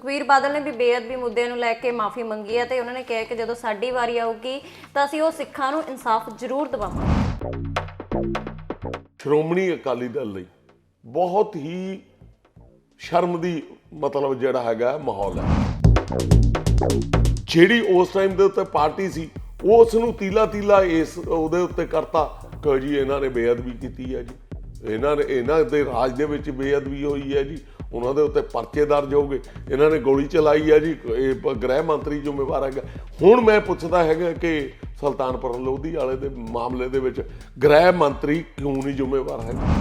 ਸੁਖਵੀਰ ਬਾਦਲ ਨੇ ਵੀ ਬੇਅਦਬੀ ਮੁੱਦੇ ਨੂੰ ਲੈ ਕੇ ਮਾਫੀ ਮੰਗੀ ਹੈ ਤੇ ਉਹਨਾਂ ਨੇ ਕਿਹਾ ਕਿ ਜਦੋਂ ਸਾਡੀ ਵਾਰੀ ਆਊਗੀ ਤਾਂ ਅਸੀਂ ਉਹ ਸਿੱਖਾਂ ਨੂੰ ਇਨਸਾਫ ਜ਼ਰੂਰ ਦਿਵਾਵਾਂਗੇ। ਸ਼੍ਰੋਮਣੀ ਅਕਾਲੀ ਦਲ ਲਈ ਬਹੁਤ ਹੀ ਸ਼ਰਮ ਦੀ ਮਤਲਬ ਜਿਹੜਾ ਹੈਗਾ ਮਾਹੌਲ ਹੈ। ਜਿਹੜੀ ਉਸ ਟਾਈਮ ਦੇ ਉੱਤੇ ਪਾਰਟੀ ਸੀ, ਉਸ ਨੂੰ ਤੀਲਾ ਤੀਲਾ ਇਸ ਉਹਦੇ ਉੱਤੇ ਕਰਤਾ ਕਿ ਜੀ ਇਹਨਾਂ ਨੇ ਬੇਅਦਬੀ ਕੀਤੀ ਹੈ ਜੀ। ਇਹਨਾਂ ਨੇ, ਇਹਨਾਂ ਦੇ ਰਾਜ ਦੇ ਵਿੱਚ ਬੇਅਦਬੀ ਹੋਈ ਹੈ ਜੀ। ਉਹਨਾਂ ਦੇ ਉੱਤੇ ਪਰਚੇ ਦਰਜ ਹੋ ਇਹਨਾਂ ਨੇ ਗੋਲੀ ਚਲਾਈ ਹੈ ਜੀ, ਇਹ ਗ੍ਰਹਿ ਮੰਤਰੀ ਜ਼ਿੰਮੇਵਾਰ ਹੈਗਾ। ਹੁਣ ਮੈਂ ਪੁੱਛਦਾ ਹੈਗਾ ਕਿ ਸੁਲਤਾਨਪੁਰ ਲੋਧੀ ਵਾਲੇ ਦੇ ਮਾਮਲੇ ਦੇ ਵਿੱਚ ਗ੍ਰਹਿ ਮੰਤਰੀ ਕਿਉਂ ਨਹੀਂ ਜ਼ਿੰਮੇਵਾਰ ਹੈਗਾ?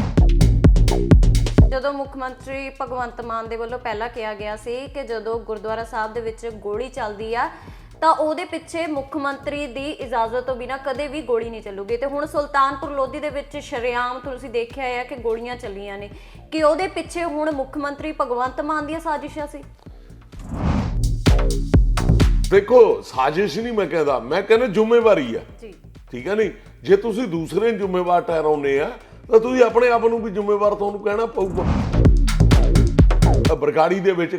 ਜਦੋਂ ਮੁੱਖ ਮੰਤਰੀ ਭਗਵੰਤ ਮਾਨ ਦੇ ਵੱਲੋਂ ਪਹਿਲਾਂ ਕਿਹਾ ਗਿਆ ਸੀ ਕਿ ਜਦੋਂ ਗੁਰਦੁਆਰਾ ਸਾਹਿਬ ਦੇ ਵਿੱਚ ਗੋਲੀ ਚੱਲਦੀ ਆ ਤਾਂ ਉਹਦੇ ਪਿੱਛੇ ਮੁੱਖ ਮੰਤਰੀ ਦੀ ਇਜਾਜ਼ਤ ਤੋਂ ਬਿਨਾ ਕਦੇ ਵੀ ਗੋਲੀ ਨਹੀਂ ਚੱਲੂਗੀ। ਤੇ ਹੁਣ ਸੁਲਤਾਨਪੁਰ ਲੋਧੀ ਦੇ ਵਿੱਚ ਸ਼ਰੇਆਮ ਤੁਸੀਂ ਦੇਖਿਆ ਹੈ ਕਿ ਗੋਲੀਆਂ ਚੱਲੀਆਂ ਨੇ। ਕਿ ਉਹਦੇ ਪਿੱਛੇ ਹੁਣ ਮੁੱਖ ਮੰਤਰੀ ਭਗਵੰਤ ਮਾਨ ਦੀਆਂ ਸਾਜ਼ਿਸ਼ਾਂ ਸੀ? ਦੇਖੋ ਸਾਜ਼ਿਸ਼ ਨਹੀਂ ਮੈਂ ਕਹਿੰਦਾ। ਮੈਂ ਕਹਿੰਦਾ ਜ਼ਿੰਮੇਵਾਰੀ ਆ। ਜੀ। ਠੀਕ ਹੈ ਨਹੀਂ? ਜੇ ਤੁਸੀਂ ਦੂਸਰੇ ਨੂੰ ਜ਼ਿੰਮੇਵਾਰ ਠਹਿਰਾਉਂਦੇ ਆ ਤਾਂ ਤੁਸੀਂ ਆਪਣੇ ਆਪ ਨੂੰ ਵੀ ਜ਼ਿੰਮੇਵਾਰ ਤੁਹਾਨੂੰ ਕਹਿਣਾ ਪਊਗਾ। ਬਰਗਾੜੀ ਦੇ ਵਿੱਚ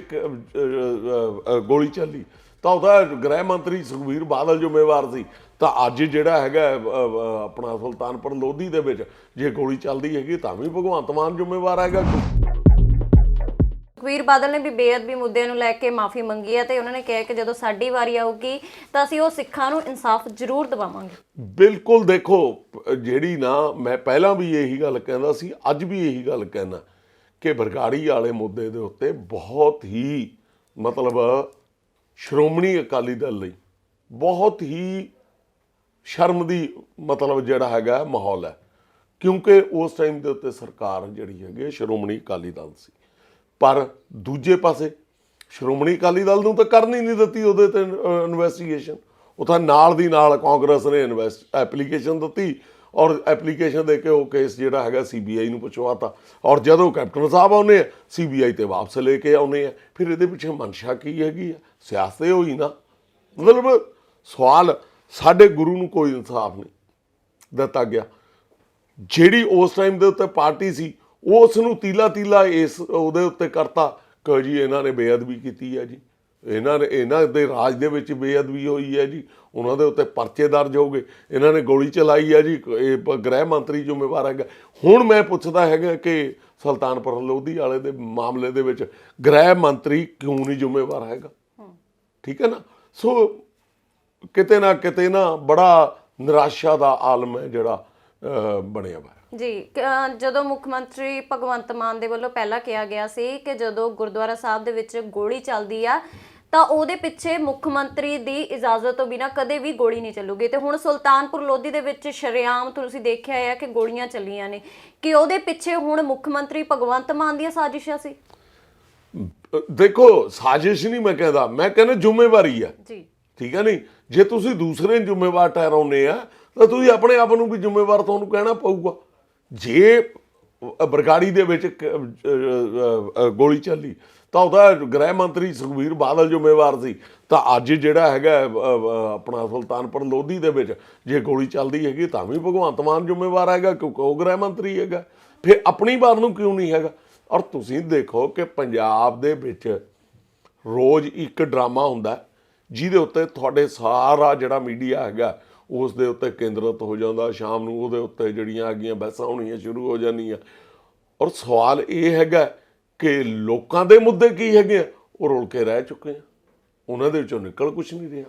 ਗੋਲੀ ਚੱਲੀ। ਤਾਂ ਉਹਦਾ ਗ੍ਰਹਿ ਮੰਤਰੀ ਸੁਖਬੀਰ ਬਾਦਲ ਜ਼ਿੰਮੇਵਾਰ ਸੀ। ਤਾਂ ਅੱਜ ਜਿਹੜਾ ਹੈਗਾ ਆਪਣਾ ਸੁਲਤਾਨਪੁਰ ਲੋਧੀ ਦੇ ਵਿੱਚ ਜੇ ਗੋਲੀ ਚੱਲਦੀ ਹੈਗੀ ਤਾਂ ਵੀ ਭਗਵੰਤ ਮਾਨ ਜ਼ਿੰਮੇਵਾਰ ਹੈਗਾ। ਸੁਖਵੀਰ ਬਾਦਲ ਨੇ ਵੀ ਬੇਅਦਬੀ ਮੁੱਦੇ ਨੂੰ ਲੈ ਕੇ ਮਾਫੀ ਮੰਗੀ ਹੈ ਤੇ ਉਹਨਾਂ ਨੇ ਕਿਹਾ ਕਿ ਜਦੋਂ ਸਾਡੀ ਵਾਰੀ ਆਊਗੀ ਤਾਂ ਅਸੀਂ ਉਹ ਸਿੱਖਾਂ ਨੂੰ ਇਨਸਾਫ ਜ਼ਰੂਰ ਦਿਵਾਵਾਂਗੇ। ਬਿਲਕੁਲ ਦੇਖੋ ਜਿਹੜੀ ਨਾ ਮੈਂ ਪਹਿਲਾਂ ਵੀ ਇਹੀ ਗੱਲ ਕਹਿੰਦਾ ਸੀ ਅੱਜ ਵੀ ਇਹੀ ਗੱਲ ਕਹਿਣਾ ਕਿ ਬਰਗਾੜੀ ਵਾਲੇ ਮੁੱਦੇ ਦੇ ਉੱਤੇ ਬਹੁਤ ਹੀ ਮਤਲਬ ਸ਼੍ਰੋਮਣੀ ਅਕਾਲੀ ਦਲ ਲਈ ਬਹੁਤ ਹੀ ਸ਼ਰਮ ਦੀ ਮਤਲਬ ਜਿਹੜਾ ਹੈਗਾ ਮਾਹੌਲ ਹੈ। ਕਿਉਂਕਿ ਉਸ ਟਾਈਮ ਦੇ ਉੱਤੇ ਸਰਕਾਰ ਜਿਹੜੀ ਹੈਗੀ ਸ਼੍ਰੋਮਣੀ ਅਕਾਲੀ ਦਲ ਸੀ। ਪਰ ਦੂਜੇ ਪਾਸੇ ਸ਼੍ਰੋਮਣੀ ਅਕਾਲੀ ਦਲ ਨੂੰ ਤਾਂ ਕਰਨ ਹੀ ਨਹੀਂ ਦਿੱਤੀ ਉਹਦੇ ਤੇ ਇਨਵੈਸਟੀਗੇਸ਼ਨ ਉਹ ਤਾਂ ਨਾਲ ਦੀ ਨਾਲ ਕਾਂਗਰਸ ਨੇ ਇਨਵੈਸਟ ਐਪਲੀਕੇਸ਼ਨ ਦਿੱਤੀ। ਔਰ ਐਪਲੀਕੇਸ਼ਨ ਦੇ ਕੇ ਉਹ ਕੇਸ ਜਿਹੜਾ ਹੈਗਾ ਸੀਬੀਆਈ ਨੂੰ ਪਹੁੰਚਵਾਤਾ ਔਰ ਜਦੋਂ ਕੈਪਟਨ ਸਾਹਿਬ ਆਉਨੇ ਆ, ਸੀਬੀਆਈ ਤੇ ਵਾਪਸ ਲੈ ਕੇ ਆਉਨੇ ਆ। ਫਿਰ ਇਹਦੇ ਪਿੱਛੇ ਮਨਸ਼ਾ ਕੀ ਹੈਗੀ ਆ? ਸਿਆਸਤ ਹੋਈ ਨਾ। ਮਤਲਬ ਸਵਾਲ ਸਾਡੇ ਗੁਰੂ ਨੂੰ ਕੋਈ ਇਨਸਾਫ ਨਹੀਂ ਦਿੱਤਾ ਗਿਆ। ਜਿਹੜੀ ਉਸ ਟਾਈਮ ਦੇ ਉੱਤੇ ਪਾਰਟੀ ਸੀ, ਉਸ ਨੂੰ ਤੀਲਾ ਤੀਲਾ ਇਸ ਉਹਦੇ ਉੱਤੇ ਕਰਤਾ। ਕਿ ਜੀ, ਇਹਨਾਂ ਨੇ ਬੇਅਦਬੀ ਕੀਤੀ ਹੈ ਜੀ। ਇਹਨਾਂ ਨੇ ਇਹਨਾਂ ਦੇ ਰਾਜ ਦੇ ਵਿੱਚ ਬੇਅਦਬੀ ਹੋਈ ਹੈ ਜੀ। ਉਹਨਾਂ ਦੇ ਉੱਤੇ ਪਰਚੇ ਦਰਜ ਹੋ ਗਏ। ਇਹਨਾਂ ਨੇ ਗੋਲੀ ਚਲਾਈ ਹੈ ਜੀ। ਇਹ ਗ੍ਰਹਿ ਮੰਤਰੀ ਜ਼ਿੰਮੇਵਾਰ ਹੈਗਾ। ਹੁਣ ਮੈਂ ਪੁੱਛਦਾ ਹੈਗਾ ਕਿ ਸੁਲਤਾਨਪੁਰ ਲੋਧੀ ਵਾਲੇ ਦੇ ਮਾਮਲੇ ਦੇ ਵਿੱਚ ਗ੍ਰਹਿ ਮੰਤਰੀ ਕਿਉਂ ਨਹੀਂ ਜ਼ਿੰਮੇਵਾਰ ਹੈਗਾ? ਠੀਕ ਹੈ ਨਾ? ਸੋ ਕਿਤੇ ਨਾ ਕਿਤੇ ਨਾ ਬੜਾ ਨਿਰਾਸ਼ਾ ਦਾ ਆਲਮ ਹੈ ਜਿਹੜਾ ਬਣਿਆ ਵਾ ਜੀ ਜਦੋਂ ਮੁੱਖ ਮੰਤਰੀ ਭਗਵੰਤ ਮਾਨ ਦੇ ਵੱਲੋਂ ਪਹਿਲਾਂ ਕਿਹਾ ਗਿਆ ਸੀ ਕਿ ਜਦੋਂ ਗੁਰਦੁਆਰਾ ਸਾਹਿਬ ਦੇ ਵਿੱਚ ਗੋਲੀ ਚੱਲਦੀ ਆ ਤਾਂ ਉਹਦੇ ਪਿੱਛੇ ਮੁੱਖ ਮੰਤਰੀ ਦੀ ਇਜਾਜ਼ਤ ਤੋਂ ਬਿਨਾ ਕਦੇ ਵੀ ਗੋਲੀ ਨਹੀਂ ਚੱਲੂਗੀ। ਤੇ ਹੁਣ ਸੁਲਤਾਨਪੁਰ ਲੋਧੀ ਦੇ ਵਿੱਚ ਸ਼ਰੇਆਮ ਤੁਸੀਂ ਦੇਖਿਆ ਹੈ ਕਿ ਗੋਲੀਆਂ ਚੱਲੀਆਂ ਨੇ। ਕਿ ਉਹਦੇ ਪਿੱਛੇ ਹੁਣ ਮੁੱਖ ਮੰਤਰੀ ਭਗਵੰਤ ਮਾਨ ਦੀਆਂ ਸਾਜ਼ਿਸ਼ਾਂ ਸੀ? ਦੇਖੋ ਸਾਜ਼ਿਸ਼ ਨਹੀਂ ਮੈਂ ਕਹਿੰਦਾ। ਮੈਂ ਕਹਿੰਦਾ ਜ਼ਿੰਮੇਵਾਰੀ ਆ। ਜੀ। ਠੀਕ ਹੈ ਨਹੀਂ? ਜੇ ਤੁਸੀਂ ਦੂਸਰੇ ਨੂੰ ਜ਼ਿੰਮੇਵਾਰ ਠਹਿਰਾਉਂਦੇ ਆ ਤਾਂ ਤੁਸੀਂ ਆਪਣੇ ਆਪ ਨੂੰ ਵੀ ਜ਼ਿੰਮੇਵਾਰ ਤੁਹਾਨੂੰ ਕਹਿਣਾ ਪਊਗਾ। ਜੇ ਬਰਗਾੜੀ ਦੇ ਵਿੱਚ ਗੋਲੀ ਚੱਲੀ ਤਾਂ ਉਹਦਾ ਗ੍ਰਹਿ ਮੰਤਰੀ ਸੁਖਬੀਰ ਬਾਦਲ ਜ਼ਿੰਮੇਵਾਰ ਸੀ। ਤਾਂ ਅੱਜ ਜਿਹੜਾ ਹੈਗਾ ਆਪਣਾ ਸੁਲਤਾਨਪੁਰ ਲੋਧੀ ਦੇ ਵਿੱਚ ਜੇ ਗੋਲੀ ਚੱਲਦੀ ਹੈਗੀ, ਤਾਂ ਵੀ ਭਗਵੰਤ ਮਾਨ ਜ਼ਿੰਮੇਵਾਰ ਹੈਗਾ, ਕਿਉਂਕਿ ਉਹ ਗ੍ਰਹਿ ਮੰਤਰੀ ਹੈਗਾ। ਫਿਰ ਆਪਣੀ ਵਾਰ ਨੂੰ ਕਿਉਂ ਨਹੀਂ ਹੈਗਾ? ਔਰ ਤੁਸੀਂ ਦੇਖੋ ਕਿ ਪੰਜਾਬ ਦੇ ਵਿੱਚ ਰੋਜ਼ ਇੱਕ ਡਰਾਮਾ ਹੁੰਦਾ ਜਿਹਦੇ ਉੱਤੇ ਤੁਹਾਡੇ ਸਾਰਾ ਜਿਹੜਾ ਮੀਡੀਆ ਹੈਗਾ, ਉਸ ਦੇ ਉੱਤੇ ਕੇਂਦਰਿਤ ਹੋ ਜਾਂਦਾ, ਸ਼ਾਮ ਨੂੰ ਉਹਦੇ ਉੱਤੇ ਜਿਹੜੀਆਂ ਹੈਗੀਆਂ ਬਹਿਸਾਂ ਹੋਣੀਆਂ ਸ਼ੁਰੂ ਹੋ ਜਾਂਦੀਆਂ। ਔਰ ਸਵਾਲ ਇਹ ਹੈਗਾ ਕਿ ਲੋਕਾਂ ਦੇ ਮੁੱਦੇ ਕੀ ਹੈਗੇ ਆ? ਉਹ ਰੁਲ ਕੇ ਰਹਿ ਚੁੱਕੇ ਆ। ਉਹਨਾਂ ਦੇ ਵਿੱਚੋਂ ਨਿਕਲ ਕੁਝ ਨਹੀਂ ਰਿਹਾ।